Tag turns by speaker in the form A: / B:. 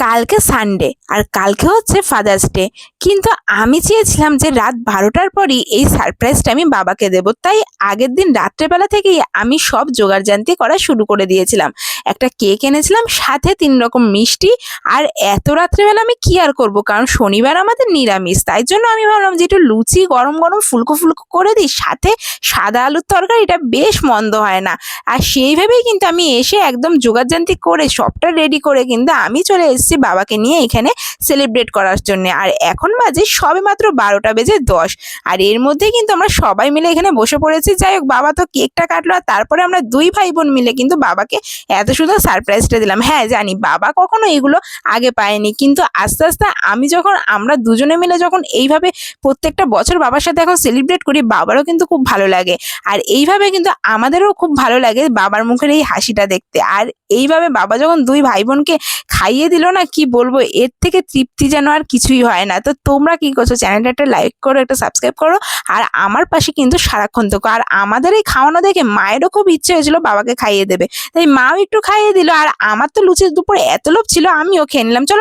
A: কালকে সানডে আর কালকে হচ্ছে ফাদার্স ডে কিন্তু আমি চেয়েছিলাম যে রাত বারোটার পরই এই সারপ্রাইজটা আমি বাবাকে দেব। তাই আগের দিন রাত্রেবেলা থেকেই আমি সব জোগাড়জান্তি করা শুরু করে দিয়েছিলাম। একটা কেক এনেছিলাম, সাথে তিন রকম মিষ্টি, আর এত রাত্রেবেলা আমি কি আর করব? কারণ শনিবার আমাদের নিরামিষ, তাই জন্য আমি ভাবলাম যে একটু লুচি গরম গরম ফুলকো ফুলকো করে দিই, সাথে সাদা আলুর তরকারি এটা বেশ মন্দ হয় না। আর সেইভাবেই কিন্তু আমি এসে একদম জোগাড়জান্তি করে সবটা রেডি করে কিন্তু আমি চলে এসেছি বাবাকে নিয়ে এখানে সেলিব্রেট করার জন্য। আর এখন বাজে সবে মাত্র বারোটা বেজে দশ। আর এর মধ্যে কিন্তু আমরা সবাই মিলে এখানে বসে পড়েছি। যাই হোক, বাবা তো কেকটা কাটলো আর তারপরে আমরা দুই ভাই বোন মিলে কিন্তু বাবাকে এত সুন্দর সারপ্রাইজটা দিলাম। হ্যাঁ জানি বাবা কখনো এগুলো আগে পায়নি। কিন্তু আস্তে আস্তে আমি যখন, আমরা দুজনে মিলে যখন এইভাবে প্রত্যেকটা বছর বাবার সাথে এখন সেলিব্রেট করি, বাবারও কিন্তু খুব ভালো লাগে। আর এইভাবে কিন্তু আমাদেরও খুব ভালো লাগে বাবার মুখের এই হাসিটা দেখতে। আর এইভাবে বাবা যখন দুই ভাই বোনকে খাইয়ে দিল না, কি বলব? এর থেকে তৃপ্তি যেন আর কিছুই হয় না। তো তোমরা কি করছ? চ্যানেলটা একটা লাইক করো, একটা সাবস্ক্রাইব করো। আর আমার পাশে কিন্তু সারাক্ষণ থাকো। আর আমাদের এই খাওয়ানো দেখে মায়েরও খুব ইচ্ছে হয়েছিল বাবাকে খাইয়ে দেবে। তাই মাও একটু খাইয়ে দিল। আর আমার তো লুচির দুপুরে এত লোভ ছিল, আমিও খেয়ে নিলাম। চলো